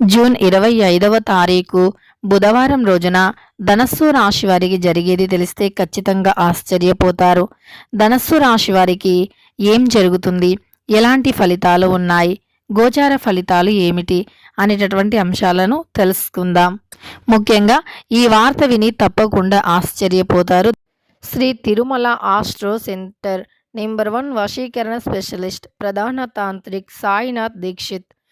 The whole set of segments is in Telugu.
జూన్ ఇరవై ఐదవ తారీఖు బుధవారం రోజున ధనస్సు రాశి వారికి జరిగేది తెలిస్తే ఖచ్చితంగా ఆశ్చర్యపోతారు. ధనస్సు రాశి వారికి ఏం జరుగుతుంది? ఎలాంటి ఫలితాలు ఉన్నాయి? గోచార ఫలితాలు ఏమిటి? అనేటటువంటి అంశాలను తెలుసుకుందాం. ముఖ్యంగా ఈ వార్త విని తప్పకుండా ఆశ్చర్యపోతారు. Shri Tirumala astro centre number one వశీకరణ స్పెషలిస్ట్ ప్రధాన తాంత్రిక్ సాయినాథ్ దీక్షిత్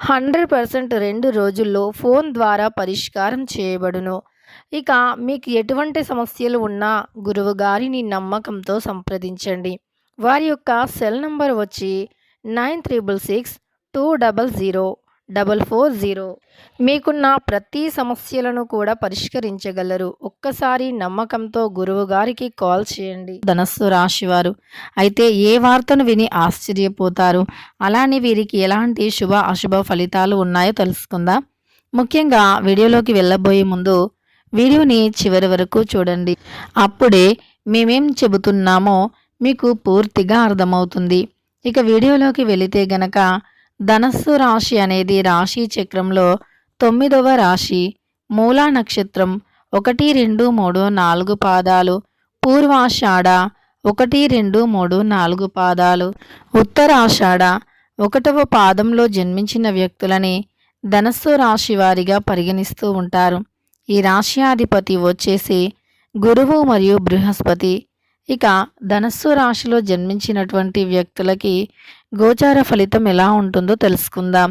హండ్రెడ్ పర్సెంట్ రెండు రోజుల్లో ఫోన్ ద్వారా పరిష్కారం చేయబడును. ఇక మీకు ఎటువంటి సమస్యలు ఉన్నా గురువు గారిని నమ్మకంతో సంప్రదించండి. వారి యొక్క సెల్ నంబర్ వచ్చి nine triple six two double zero double four zero. మీకున్న ప్రతి సమస్యలను కూడా పరిష్కరించగలరు. ఒక్కసారి నమ్మకంతో గురువు గారికి కాల్ చేయండి. ధనస్సు రాశివారు అయితే ఏ వార్తను విని ఆశ్చర్యపోతారు? అలానే వీరికి ఎలాంటి శుభ అశుభ ఫలితాలు ఉన్నాయో తెలుసుకుందాం. ముఖ్యంగా వీడియోలోకి వెళ్ళబోయే ముందు వీడియోని చివరి వరకు చూడండి. అప్పుడే మేమేం చెబుతున్నామో మీకు పూర్తిగా అర్థమవుతుంది. ఇక వీడియోలోకి వెళితే గనక ధనస్సు రాశి అనేది రాశి చక్రంలో తొమ్మిదవ రాశి మూలా నక్షత్రం ఒకటి రెండు మూడు నాలుగు పాదాలు పూర్వాషాఢ ఒకటి రెండు మూడు నాలుగు పాదాలు ఉత్తరాషాఢ ఒకటవ పాదంలో జన్మించిన వ్యక్తులని ధనస్సు రాశి వారిగా పరిగణిస్తూ ఉంటారు. ఈ రాశ్యాధిపతి వచ్చేసి గురువు మరియు బృహస్పతి. ఇక ధనస్సు రాశిలో జన్మించినటువంటి వ్యక్తులకి గోచార ఫలితం ఎలా ఉంటుందో తెలుసుకుందాం.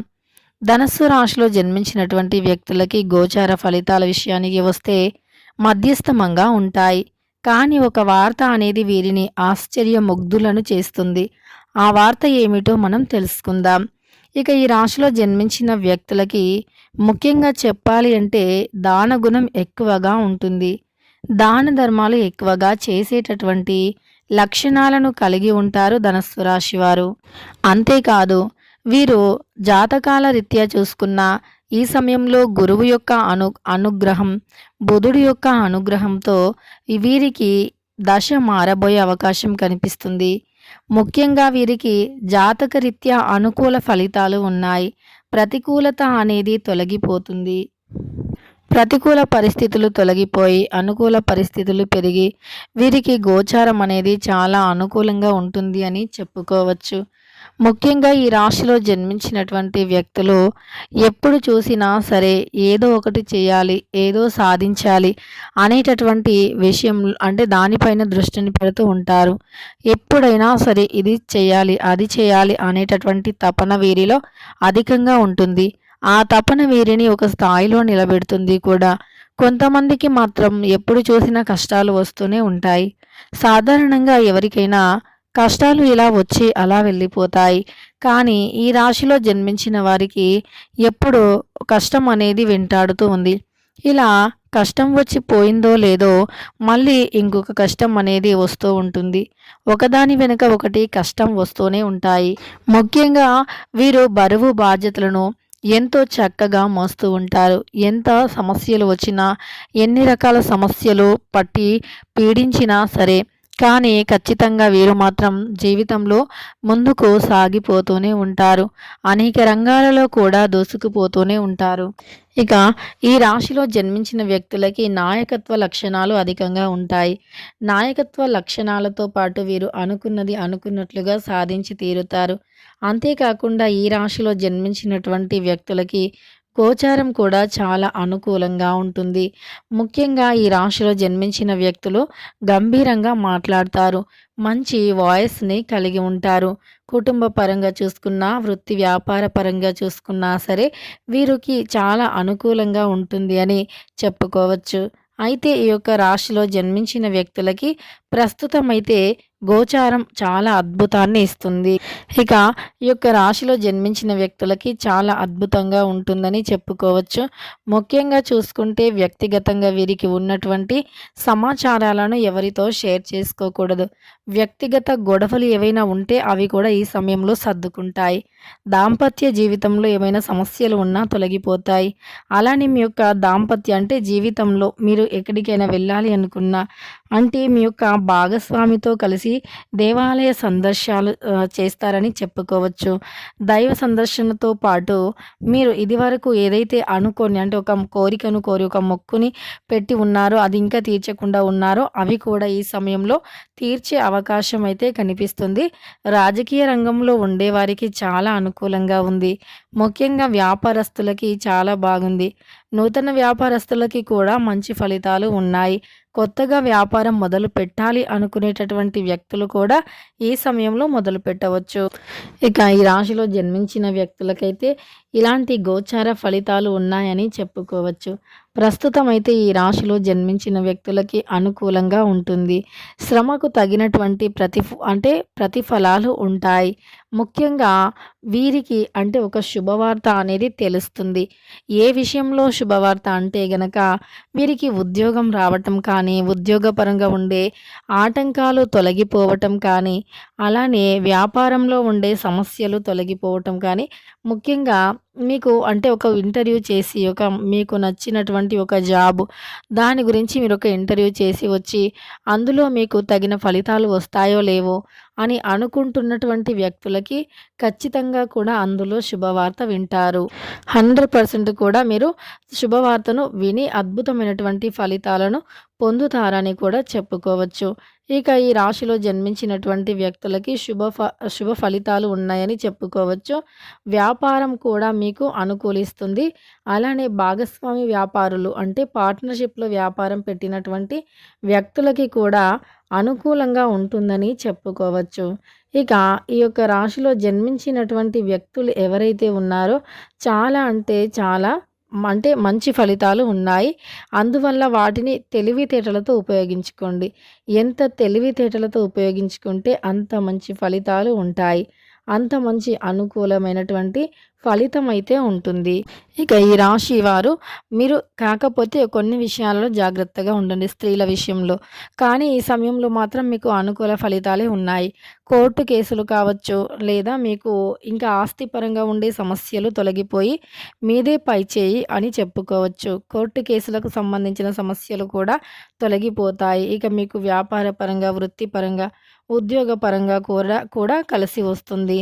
ధనస్సు రాశిలో జన్మించినటువంటి వ్యక్తులకి గోచార ఫలితాల విషయానికి వస్తే మధ్యస్థమంగా ఉంటాయి. కానీ ఒక వార్త అనేది వీరిని ఆశ్చర్యముగ్ధులను చేస్తుంది. ఆ వార్త ఏమిటో మనం తెలుసుకుందాం. ఇక ఈ రాశిలో జన్మించిన వ్యక్తులకి ముఖ్యంగా చెప్పాలి అంటే దాన గుణం ఎక్కువగా ఉంటుంది. దాన ధర్మాలు ఎక్కువగా చేసేటటువంటి లక్షణాలను కలిగి ఉంటారు ధనస్సు రాశి వారు అంతేకాదు వీరు జాతకాల రీత్యా చూసుకున్న ఈ సమయంలో గురువు యొక్క అను అనుగ్రహం బుధుడి యొక్క అనుగ్రహంతో వీరికి దశ మారబోయే అవకాశం కనిపిస్తుంది. ముఖ్యంగా వీరికి జాతక రీత్యా అనుకూల ఫలితాలు ఉన్నాయి. ప్రతికూలత అనేది తొలగిపోతుంది. ప్రతికూల పరిస్థితులు తొలగిపోయి అనుకూల పరిస్థితులు పెరిగి వీరికి గోచారం అనేది చాలా అనుకూలంగా ఉంటుంది అని చెప్పుకోవచ్చు. ముఖ్యంగా ఈ రాశిలో జన్మించినటువంటి వ్యక్తులు ఎప్పుడు చూసినా సరే ఏదో ఒకటి చేయాలి ఏదో సాధించాలి అనేటటువంటి విషయం అంటే దానిపైన దృష్టిని పెడుతూ ఉంటారు. ఎప్పుడైనా సరే ఇది చేయాలి అది చేయాలి అనేటటువంటి తపన వీరిలో అధికంగా ఉంటుంది. ఆ తపన వీరిని ఒక స్థాయిలో నిలబెడుతుంది కూడా. కొంతమందికి మాత్రం ఎప్పుడు చూసినా కష్టాలు వస్తూనే ఉంటాయి. సాధారణంగా ఎవరికైనా కష్టాలు ఇలా వచ్చి అలా వెళ్ళిపోతాయి. కానీ ఈ రాశిలో జన్మించిన వారికి ఎప్పుడు కష్టం అనేది వెంటాడుతూ ఉంది. ఇలా కష్టం వచ్చి పోయిందో లేదో మళ్ళీ ఇంకొక కష్టం అనేది వస్తూ ఉంటుంది. ఒకదాని వెనుక ఒకటి కష్టం వస్తూనే ఉంటాయి. ముఖ్యంగా వీరు బరువు బాధ్యతలను ఎంతో చక్కగా మోస్తూ ఉంటారు. ఎంత సమస్యలు వచ్చినా ఎన్ని రకాల సమస్యలు పట్టి పీడించినా సరే కానీ ఖచ్చితంగా వీరు మాత్రం జీవితంలో ముందుకు సాగిపోతూనే ఉంటారు. అనేక రంగాలలో కూడా దూసుకుపోతూనే ఉంటారు. ఇక ఈ రాశిలో జన్మించిన వ్యక్తులకి నాయకత్వ లక్షణాలు అధికంగా ఉంటాయి. నాయకత్వ లక్షణాలతో పాటు వీరు అనుకున్నది అనుకున్నట్లుగా సాధించి తీరుతారు. అంతేకాకుండా ఈ రాశిలో జన్మించినటువంటి వ్యక్తులకి గోచారం కూడా చాలా అనుకూలంగా ఉంటుంది. ముఖ్యంగా ఈ రాశిలో జన్మించిన వ్యక్తులు గంభీరంగా మాట్లాడతారు. మంచి వాయిస్ని కలిగి ఉంటారు. కుటుంబ పరంగా చూసుకున్నా వృత్తి వ్యాపార పరంగా చూసుకున్నా సరే వీరికి చాలా అనుకూలంగా ఉంటుంది అని చెప్పుకోవచ్చు. అయితే ఈ యొక్క రాశిలో జన్మించిన వ్యక్తులకి ప్రస్తుతం అయితే గోచారం చాలా అద్భుతాన్ని ఇస్తుంది. ఇక ఈ యొక్క రాశిలో జన్మించిన వ్యక్తులకి చాలా అద్భుతంగా ఉంటుందని చెప్పుకోవచ్చు. ముఖ్యంగా చూసుకుంటే వ్యక్తిగతంగా వీరికి ఉన్నటువంటి సమాచారాలను ఎవరితో షేర్ చేసుకోకూడదు. వ్యక్తిగత గొడవలు ఏవైనా ఉంటే అవి కూడా ఈ సమయంలో సర్దుకుంటాయి. దాంపత్య జీవితంలో ఏమైనా సమస్యలు ఉన్నా తొలగిపోతాయి. అలానే మీ యొక్క దాంపత్య అంటే జీవితంలో మీరు ఎక్కడికైనా వెళ్ళాలి అనుకున్నా అంటే మీ యొక్క భాగస్వామితో కలిసి దేవాలయ సందర్శాలు చేస్తారని చెప్పుకోవచ్చు. దైవ సందర్శనతో పాటు మీరు ఇదివరకు ఏదైతే అనుకోని అంటే ఒక కోరికను కోరి ఒక మొక్కుని పెట్టి ఉన్నారో అది ఇంకా తీర్చకుండా ఉన్నారో అవి కూడా ఈ సమయంలో తీర్చే అవకాశం అయితే కనిపిస్తుంది. రాజకీయ రంగంలో ఉండేవారికి చాలా అనుకూలంగా ఉంది. ముఖ్యంగా వ్యాపారస్తులకి చాలా బాగుంది. నూతన వ్యాపారస్తులకి కూడా మంచి ఫలితాలు ఉన్నాయి. కొత్తగా వ్యాపారం మొదలు పెట్టాలి అనుకునేటటువంటి వ్యక్తులు కూడా ఈ సమయంలో మొదలు పెట్టవచ్చు. ఇక ఈ రాశిలో జన్మించిన వ్యక్తులకైతే ఇలాంటి గోచార ఫలితాలు ఉన్నాయని చెప్పుకోవచ్చు. ప్రస్తుతం అయితే ఈ రాశిలో జన్మించిన వ్యక్తులకి అనుకూలంగా ఉంటుంది. శ్రమకు తగినటువంటి ప్రతి అంటే ప్రతిఫలాలు ఉంటాయి. ముఖ్యంగా వీరికి అంటే ఒక శుభవార్త అనేది తెలుస్తుంది. ఏ విషయంలో శుభవార్త అంటే గనక వీరికి ఉద్యోగం రావటం కానీ ఉద్యోగపరంగా ఉండే ఆటంకాలు తొలగిపోవటం కానీ అలానే వ్యాపారంలో ఉండే సమస్యలు తొలగిపోవటం కానీ ముఖ్యంగా మీకు అంటే ఒక ఇంటర్వ్యూ చేసి ఒక మీకు నచ్చినటువంటి ఒక జాబ్ దాని గురించి మీరు ఒక ఇంటర్వ్యూ చేసి వచ్చి అందులో మీకు తగిన ఫలితాలు వస్తాయో లేవో అని అనుకుంటున్నటువంటి వ్యక్తులకి ఖచ్చితంగా కూడా అందులో శుభవార్త వింటారు. హండ్రెడ్ పర్సెంట్ కూడా మీరు శుభవార్తను విని అద్భుతమైనటువంటి ఫలితాలను పొందుతారని కూడా చెప్పుకోవచ్చు. ఇక ఈ రాశిలో జన్మించినటువంటి వ్యక్తులకి శుభ ఫ శుభ ఫలితాలు ఉన్నాయని చెప్పుకోవచ్చు. వ్యాపారం కూడా మీకు అనుకూలిస్తుంది. అలానే భాగస్వామి వ్యాపారులు అంటే పార్ట్నర్షిప్లో వ్యాపారం పెట్టినటువంటి వ్యక్తులకి కూడా అనుకూలంగా ఉంటుందని చెప్పుకోవచ్చు. ఇక ఈ యొక్క రాశిలో జన్మించినటువంటి వ్యక్తులు ఎవరైతే ఉన్నారో చాలా అంటే చాలా అంటే మంచి ఫలితాలు ఉన్నాయి. అందువల్ల వాటిని తెలివితేటలతో ఉపయోగించుకోండి. ఎంత తెలివితేటలతో ఉపయోగించుకుంటే అంత మంచి ఫలితాలు ఉంటాయి. అంత మంచి అనుకూలమైనటువంటి ఫలితం అయితే ఉంటుంది. ఇక ఈ రాశి వారు మీరు కాకపోతే కొన్ని విషయాలలో జాగ్రత్తగా ఉండండి స్త్రీల విషయంలో. కానీ ఈ సమయంలో మాత్రం మీకు అనుకూల ఫలితాలే ఉన్నాయి. కోర్టు కేసులు కావచ్చు లేదా మీకు ఇంకా ఆస్తిపరంగా ఉండే సమస్యలు తొలగిపోయి మీదే పై చేయి అని చెప్పుకోవచ్చు. కోర్టు కేసులకు సంబంధించిన సమస్యలు కూడా తొలగిపోతాయి. ఇక మీకు వ్యాపారపరంగా వృత్తిపరంగా ఉద్యోగపరంగా కూడా కూడా కలిసి వస్తుంది.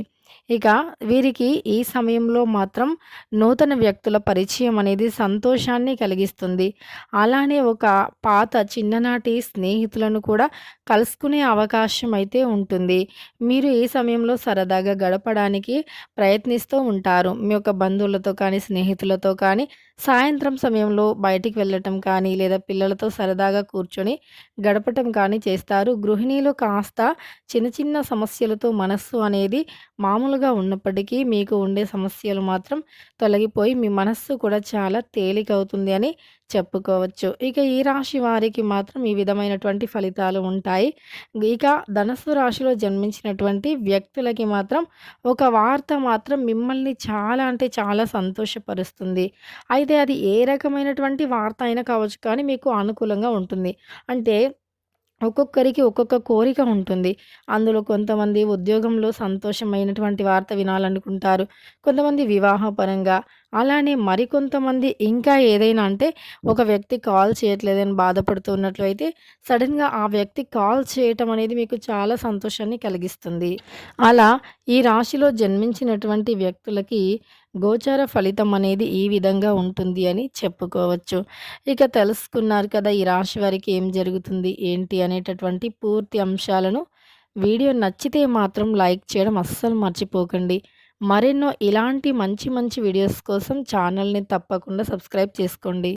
ఇక వీరికి ఈ సమయంలో మాత్రం నూతన వ్యక్తుల పరిచయం అనేది సంతోషాన్ని కలిగిస్తుంది. అలానే ఒక పాత చిన్ననాటి స్నేహితులను కూడా కలుసుకునే అవకాశం అయితే ఉంటుంది. మీరు ఈ సమయంలో సరదాగా గడపడానికి ప్రయత్నిస్తూ ఉంటారు. మీ యొక్క బంధువులతో కానీ స్నేహితులతో కానీ సాయంత్రం సమయంలో బయటికి వెళ్ళటం కానీ లేదా పిల్లలతో సరదాగా కూర్చొని గడపటం కానీ చేస్తారు. గృహిణీలు కాస్త చిన్న చిన్న సమస్యలతో మనస్సు అనేది మామూలుగా ఉన్నప్పటికీ మీకు ఉండే సమస్యలు మాత్రం తొలగిపోయి మీ మనస్సు కూడా చాలా తేలికవుతుంది అని చెప్పుకోవచ్చు. ఇక ఈ రాశి వారికి మాత్రం ఈ విధమైనటువంటి ఫలితాలు ఉంటాయి. ఇక ధనస్సు రాశిలో జన్మించినటువంటి వ్యక్తులకి మాత్రం ఒక వార్త మాత్రం మిమ్మల్ని చాలా అంటే చాలా సంతోషపరుస్తుంది. అయితే అది ఏ రకమైనటువంటి వార్త అయినా కావచ్చు కానీ మీకు అనుకూలంగా ఉంటుంది. అంటే ఒక్కొక్కరికి ఒక్కొక్క కోరిక ఉంటుంది. అందులో కొంతమంది ఉద్యోగంలో సంతోషమైనటువంటి వార్త వినాలనుకుంటారు. కొంతమంది వివాహపరంగా అలానే మరికొంతమంది ఇంకా ఏదైనా అంటే ఒక వ్యక్తి కాల్ చేయట్లేదని బాధపడుతున్నట్లయితే సడన్గా ఆ వ్యక్తి కాల్ చేయటం అనేది మీకు చాలా సంతోషాన్ని కలిగిస్తుంది. అలా ఈ రాశిలో జన్మించినటువంటి వ్యక్తులకి గోచార ఫలితం అనేది ఈ విధంగా ఉంటుంది అని చెప్పుకోవచ్చు. ఇక తెలుసుకున్నారు కదా ఈ రాశి వారికి ఏం జరుగుతుంది ఏంటి అనేటటువంటి పూర్తి అంశాలను వీడియో నచ్చితే మాత్రం లైక్ చేయడం అస్సలు మర్చిపోకండి. మరెన్నో ఇలాంటి మంచి మంచి వీడియోస్ కోసం ఛానల్ని తప్పకుండా సబ్స్క్రైబ్ చేసుకోండి.